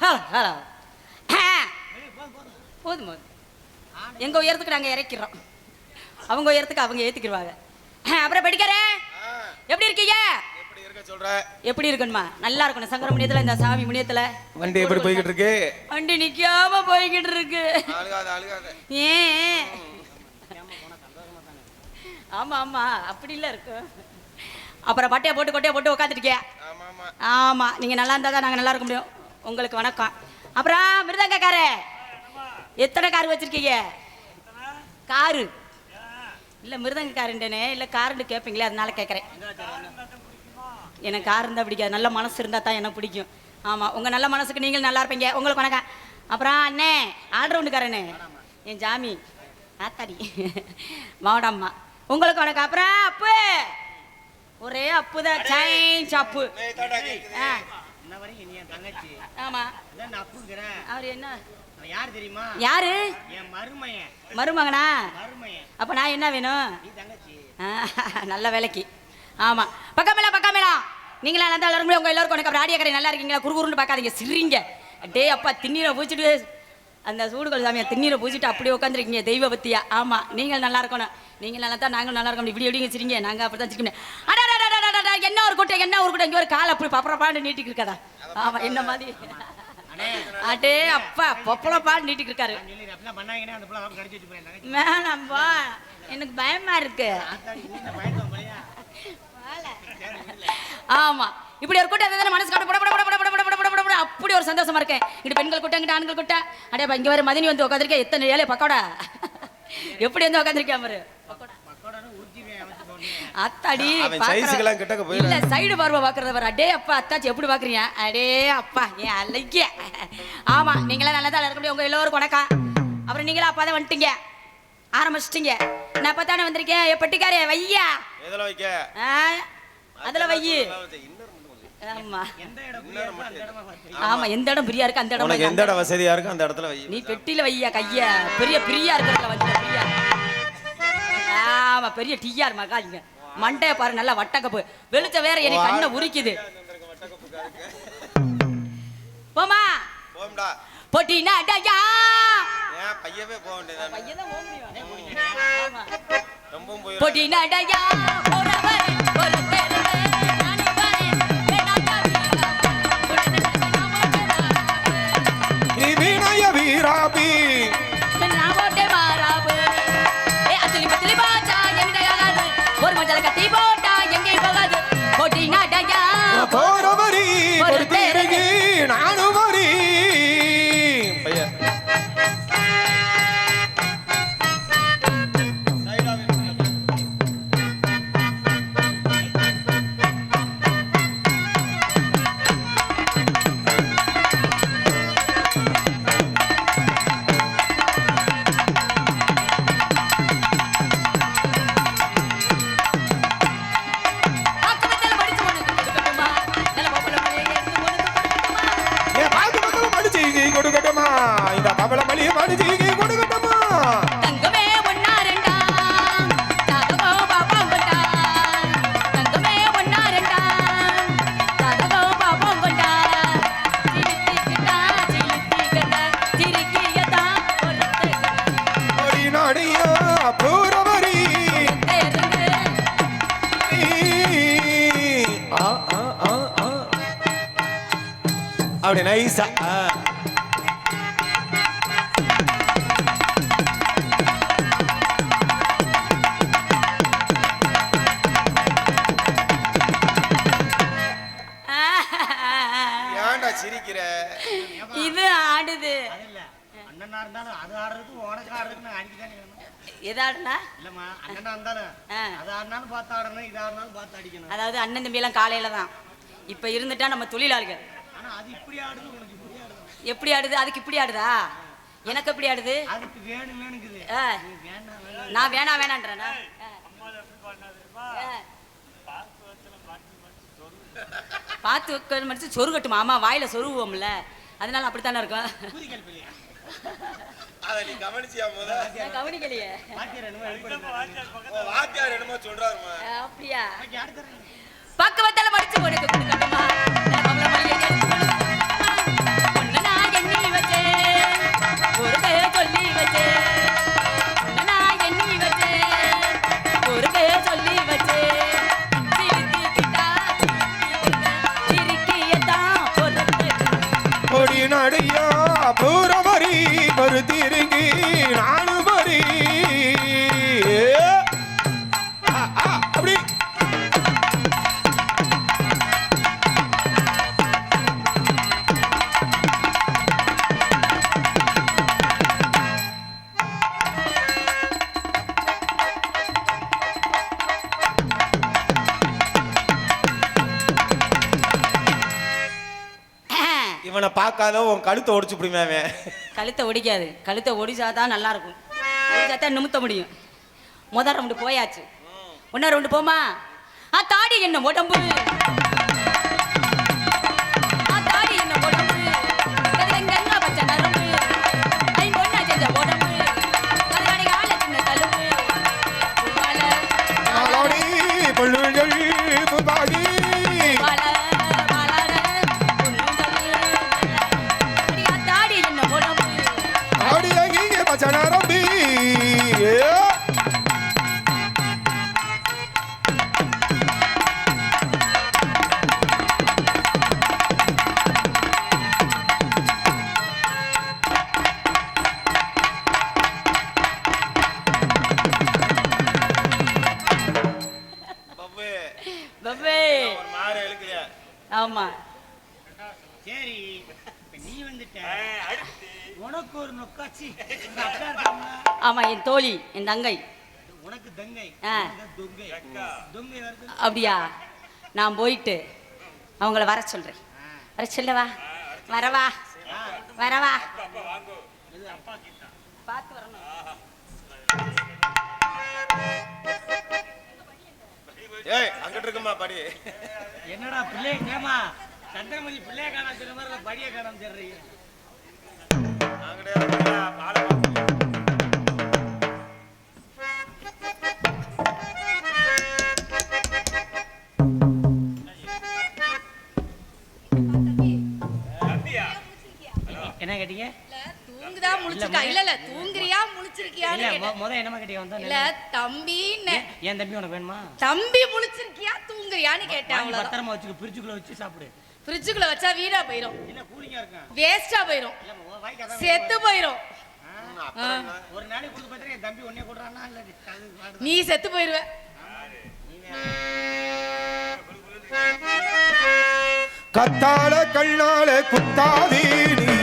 Hello போதும் போதும். எங்கள் உயரத்துக்கு நாங்கள் இறக்கிறோம். அவங்க உயரத்துக்கு அவங்க ஏற்றிக்கிடுவாங்க அப்புறம் படிக்காரே எப்படி இருக்கீங்க? எப்படி இருக்க சொல்ற? எப்படி இருக்கணுமா? நல்லா இருக்கணும். சங்கர முனியத்தில் இந்த சாமி முனியத்தில். வண்டி எப்படி போய்கிட்டு இருக்கு வண்டி நிற்காம போய்கிட்டு இருக்கு ஏன் ஆமா ஆமா. அப்படிலாம் இருக்கு அப்புறம் பட்டையை போட்டு கொட்டையை போட்டு உட்காந்துருக்கியா ஆமா நீங்க நல்லா இருந்தா தான் நாங்க நல்லா இருக்க முடியும். உங்களுக்கு வணக்கம். அப்புறம் மிருதங்க காரு எத்தனை கார் வச்சிருக்கீங்க? காரு. இல்ல மிருதங்க காருண்டனே இல்ல காருன்னு கேட்பீங்களே அதனால கேட்குறேன் எனக்கு கார் இருந்தா பிடிக்காது. நல்ல மனசு இருந்தா தான் எனக்கு பிடிக்கும். ஆமா உங்க நல்ல மனசுக்கு நீங்கள் நல்லா இருப்பீங்க. உங்களுக்கு வணக்கம். அப்புறம் அண்ணே ஆல்ரவுண்டுக்காரண்ணே என் ஜாமி. ஆத்தாடி. மாவடம்மா உங்களுக்கு வணக்கம். அப்புறம் அப்பு. ஒரே அப்பு. தான் சைன்ஸ் அப்பு. ஆ. ஆமா. அவர் என்ன? யார் தெரியுமா? யாரு? என் மருமையன் மருமகனா? மருமையன் அப்ப நான் என்ன வேணும்? நீ தங்கச்சி. ஆ, நல்ல வேலைக்கு. ஆமா. பக்கமேலா பக்கமேலா நீங்களா நல்லா எல்லாரும் உங்க எல்லாருக்கும் எனக்கு அப்புறம் ஆடியக்கரை நல்லா இருக்கீங்களா? குறுகுறுன்னு பார்க்காதீங்க சிரிங்க. டே அப்பா திண்ணீரை பூச்சிட்டு அந்த சூடுகள் சாமியா திண்ணீரை பூச்சிட்டு அப்படியே உட்காந்துருக்கீங்க தெய்வ பத்தியா ஆமா. நீங்கள் நல்லா இருக்கணும். நீங்கள் நல்லா தான் நாங்களும் நல்லா இருக்கணும் இப்படி எப்படிங்க சிரிங்க? நாங்க அப்படி தான் சிரிக்கணும் அடா என்ன ஒரு குட்டை என்ன ஒரு கூட்டம் இங்க ஒரு கால அப்படி பப்பரப்பாண்டு நீட்டிக்கு இருக்காதா? ஆமா என்ன மாதிரி. அடே அப்பா பொப்பளப்பாடு நீட்டிக்கு இருக்காரு. வேணாம்பா எனக்கு பயமா இருக்கு. ஆமா. இப்படி ஒரு கூட்டம் இருந்தாலும் மனசு கட்ட படப்பட அப்படி ஒரு சந்தோஷமா இருக்கேன். இங்கிட்ட பெண்கள் கூட்டம் இங்கிட்ட ஆண்கள் கூட்டம் அடே இங்க வேற மதினி வந்து உட்காந்துருக்கேன் எத்தனை ஏழை பக்கோடா? எப்படி வந்து உட்காந்துருக்கேன் அவரு அத்தாடி சைஸுக்கெல்லாம் கிட்டக்க போயிரு. இல்ல சைடு பார்வை பாக்குறத பாரு. அடே அப்பா அத்தாச்சி எப்படி பாக்குறீங்க? அடே அப்பா ஏன் அழகிய ஆமா நீங்களா நல்லா தான் இருக்க முடியும். உங்க எல்லோரும் வணக்கம் அப்புறம் நீங்களா அப்பா தான் வந்துட்டீங்க. ஆரம்பிச்சிட்டீங்க. நான் அப்ப தானே வந்திருக்கேன். ஏ பட்டிக்காரே வையா. எதுல வைக்க? ஆ, அதுல வையி. ஆமா. எந்த இடம் ஃப்ரீயா இருக்கோ அந்த இடமா பார்த்து. ஆமா எந்த இடம் பிரியா இருக்கு அந்த இடம் உனக்கு வைங்க. எந்த இடம் வசதியா இருக்கோ அந்த இடத்துல வை நீ பெட்டியில வையா கைய. பெரிய பிரியா இருக்கிறதுல வந்து பிரியா. ஆமா பெரிய டிஆர் மகாஜிங்க மண்டைய பாரு நல்லா வட்டக்கப்பு. வெளிச்ச வேற எனக்கு கண்ணை உரிக்குது. போமா போட்டினா அடையா பையவே போக வேண்டியது பையன் போக முடியும் போட்டினா அடையா வீராபி ஏன்டா சிரிக்கிற? இது ஆடுது. அது இல்ல. அண்ணனா இருந்தாலும் அது ஆடுறதுக்கு உனக்கு ஆடுறதுக்கு நான் அடிக்கதானே வேணும். எதாடுனா இல்லம்மா அண்ணனா இருந்தாலும். அது ஆடினாலும் பார்த்து ஆடணும் இது ஆடினாலும் பார்த்து அடிக்கணும். அதாவது அண்ணன் தம்பி எல்லாம் காலையில தான். இப்ப இருந்துட்டா நம்ம தொழிலாளிகள். எப்படி ஆடுது? அதுக்கு இப்படி ஆடுதா? எனக்கு எப்படி ஆடுது? நான் வேணா வேணான்றேண்ணா பார்த்து வைக்க மடிச்சு சொருகட்டும் ஆமா வாயில சொருவோம்ல அதனால அப்படித்தானே இருக்கும்? அதை கவனிக்கலையே. அப்படியா? பக்கவத்தால மடிச்சு போடுங்க பார்க்காத உன் கழுத்தை ஒடிச்சு பிடிமே அவன். கழுத்தை ஒடிக்காது. கழுத்தை ஒடிச்சா தான் நல்லா இருக்கும் ஒடிச்சா தான் நிமித்த முடியும். முதல் ரவுண்டு போயாச்சு. இன்னொரு ரவுண்டு போமா? ஆ தாடி என்ன உடம்பு. ஆ பப்பே மாறு எழுக்கிறியா ஆமா. சரி. நீ வந்துட்ட. உனக்கு ஒரு நொக்காச்சி? ஆமா என் தோழி என் தங்கை. உனக்கு தங்கை. தொங்கை. தொங்கை வருது அப்படியா? நான் போயிட்டு அவங்கள வர சொல்றேன். வர சொல்லவா? வரவா? வரவா? பார்த்து வரணும். படி. என்னடா பிள்ளைய கேமா? சந்திரமதி பிள்ளைய காணாம சொல்ற மாதிரி படிய காணாம சொல்றீங்க என்ன கேட்டீங்க தூங்குதா முழிச்சிருக்கா? இல்ல இல்ல தூங்குறியா முழிச்சிருக்கியான்னு இல்ல முத வந்தா இல்ல தம்பின்னு. என் தம்பி உனக்கு வேணுமா? தம்பி முழிச்சிருக்கியா தூங்குறியான்னு கேட்டேன் வாங்கி அவ்வளவுதான். பத்திரமா வச்சுக்க பிரிச்சுக்குள்ள வச்சு சாப்பிடு. ஃப்ரிட்ஜுக்குள்ள வச்சா வீணா போயிரும். இல்ல கூலிங்கா இருக்கும் வேஸ்டா போயிரும் செத்து போயிரும். ஆ. ஒரு நாளைக்கு கொடுத்து பார்த்தா என் தம்பி ஒன்னே கொடுறானா இல்ல அது பாடுதா? நீ செத்து போயிருவ. கத்தால கண்ணால குத்தாதி நீ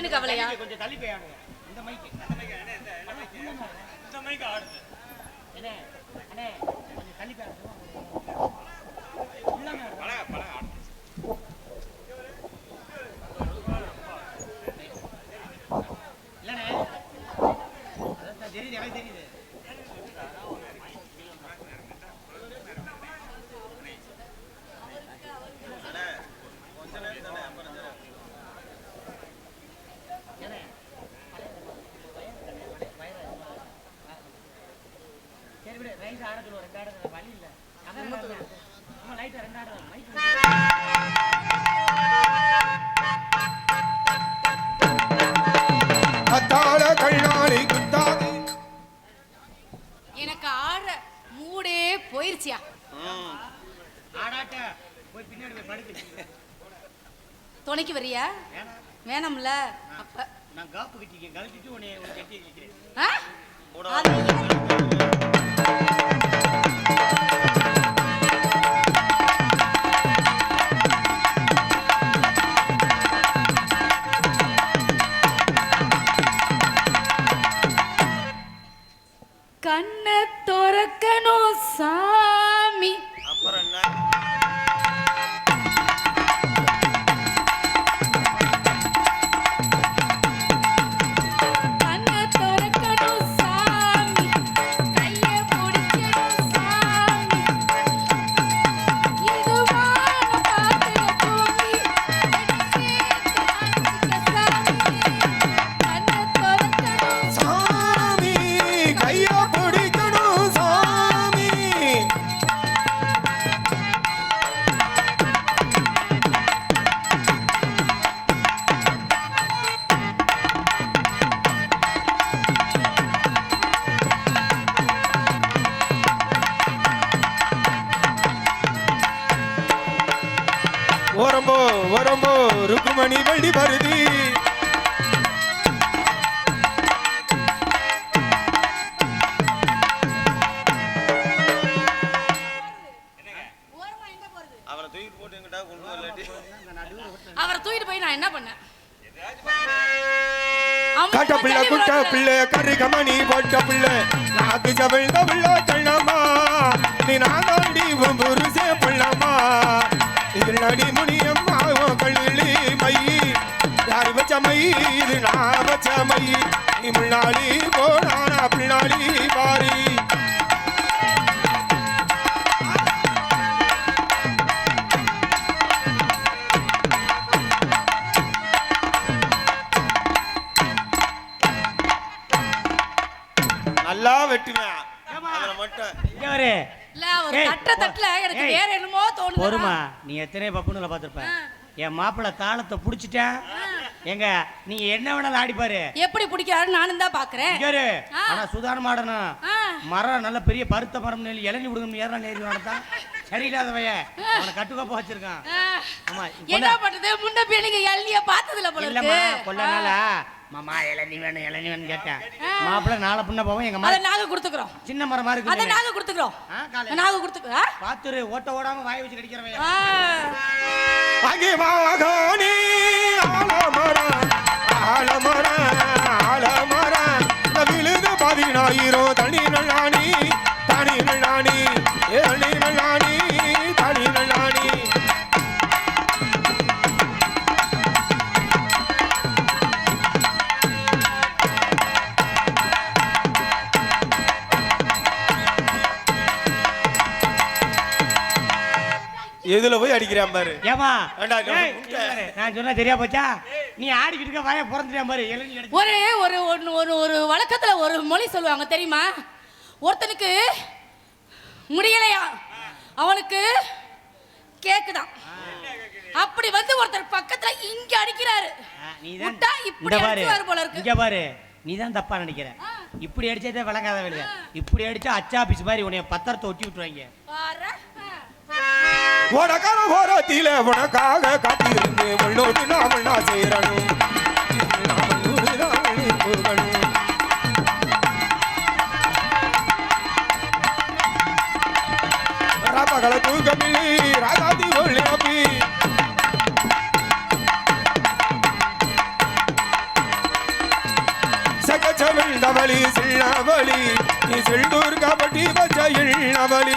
எனக்கு விழுந்துருவேன்னு கவலையா கொஞ்சம் தள்ளி போய் ஆடுங்க இந்த மைக் இந்த மைக் அண்ணே, இந்த- இந்த மைக்கு ஆடுது. என்ன? அண்ணே கொஞ்சம் தள்ளி போய் ஆடுங்க ரைஸ் ஆட சொல்லுவோம் ரெண்டு ஆடுறது வழி இல்ல. ஆமா லைட்டா ரெண்டு ஆடுறது மைக் கத்தால கண்ணாலை குத்தாதி. எனக்கு ஆடுற மூடே போயிருச்சியா? ஆடாட்ட போய் பின்னாடி போய் படுக்கு. துணைக்கு வரியா? வேணாம். வேணாம்ல. அப்ப நான் காப்பு கட்டிக்கேன் கழிச்சிட்டு உன்னை உன்னை கட்டி வைக்கிறேன் பிள்ளை கருகமணி போட்ட பிள்ளை. நாக்கு ஜவிழ்ந்த பிள்ளை கண்ணம்மா. நீ நாதாண்டி உன் புருஷே பிள்ளம்மா. இது நடி முனியம்மா உன் கள்ளிலி மை. யார் வச்ச மை? இது நான் வச்ச மை. நீ முன்னாடி போனானா பின்னாடி. தட்ட தட்டுல எனக்கு. வேற என்னமோ தோணுது பொறுமா நீ எத்தனை பப்புனுல பார்த்திருப்ப. ஆ. என் மாப்பிள்ளை தாளத்தை புடிச்சிட்டேன் எங்க நீங்க என்ன வேணாலும் ஆடிப்பாரு. எப்படி பிடிக்கிறாரு நானும் தான் பாக்குறேன். ஆனா சுதாரணம் ஆடணும். மரம் நல்ல பெரிய பருத்த மரம் நெல் இளநி விடுங்க ஏறலாம் நேரி நடத்தான் சரியில்லாதவைய அவனை கட்டுக்கோப்ப வச்சிருக்கான். ஆமா என்ன பண்றது? முன்ன நீங்க எல்லிய பார்த்ததுல போல கொல்ல நாளா மாமா இளநி வேணும் இளநி வேணும் கேட்டேன் மாப்பிள்ளை நாளை பின்ன போவோம் எங்க அத மரம் நாங்க கொடுத்துக்கிறோம். சின்ன மரமா அத இருக்கு நாங்க கொடுத்துக்கிறோம். நாங்க கொடுத்துக்கிறோம் பாத்துரு ஓட்ட ஓடாம வாய் வச்சு விழுது பதினாயிரம் தனி நல்லாணி தனி நல்லாணி ஏ எதுல போய் அடிக்கிறான் பாரு? ஏமா நான் சொன்னா சரியா போச்சா? நீ ஆடிக்கிட்டு இருக்க வாய பிறந்துட்டியா பாரு. ஒரு ஒரு ஒன்னு- ஒரு ஒரு வழக்கத்துல ஒரு மொழி சொல்லுவாங்க தெரியுமா? ஒருத்தனுக்கு முடியலையா? அவனுக்கு கேக்குதான். அப்படி வந்து ஒருத்தர் பக்கத்துல இங்க அடிக்கிறாரு. விட்டா இப்படி அடிச்சுவாரு போல இருக்கு. இங்க பாரு. நீ தான் தப்பா நினைக்கிற. இப்படி அடிச்சதே விளங்காத வேலை இப்படி அடிச்சா அச்சாபிஸ் மாதிரி உன்னைய பத்திரத்தை ஒட்டி விட்டுருவாங்க. பாரு. உனக்கான ஓரத்தில உனக்காக காத்திருந்து உன்னோடு நாம நான் சேரணும். ராமகள தூக்கமில்லை ராகாதி கபடி பச்ச இள்ளவளி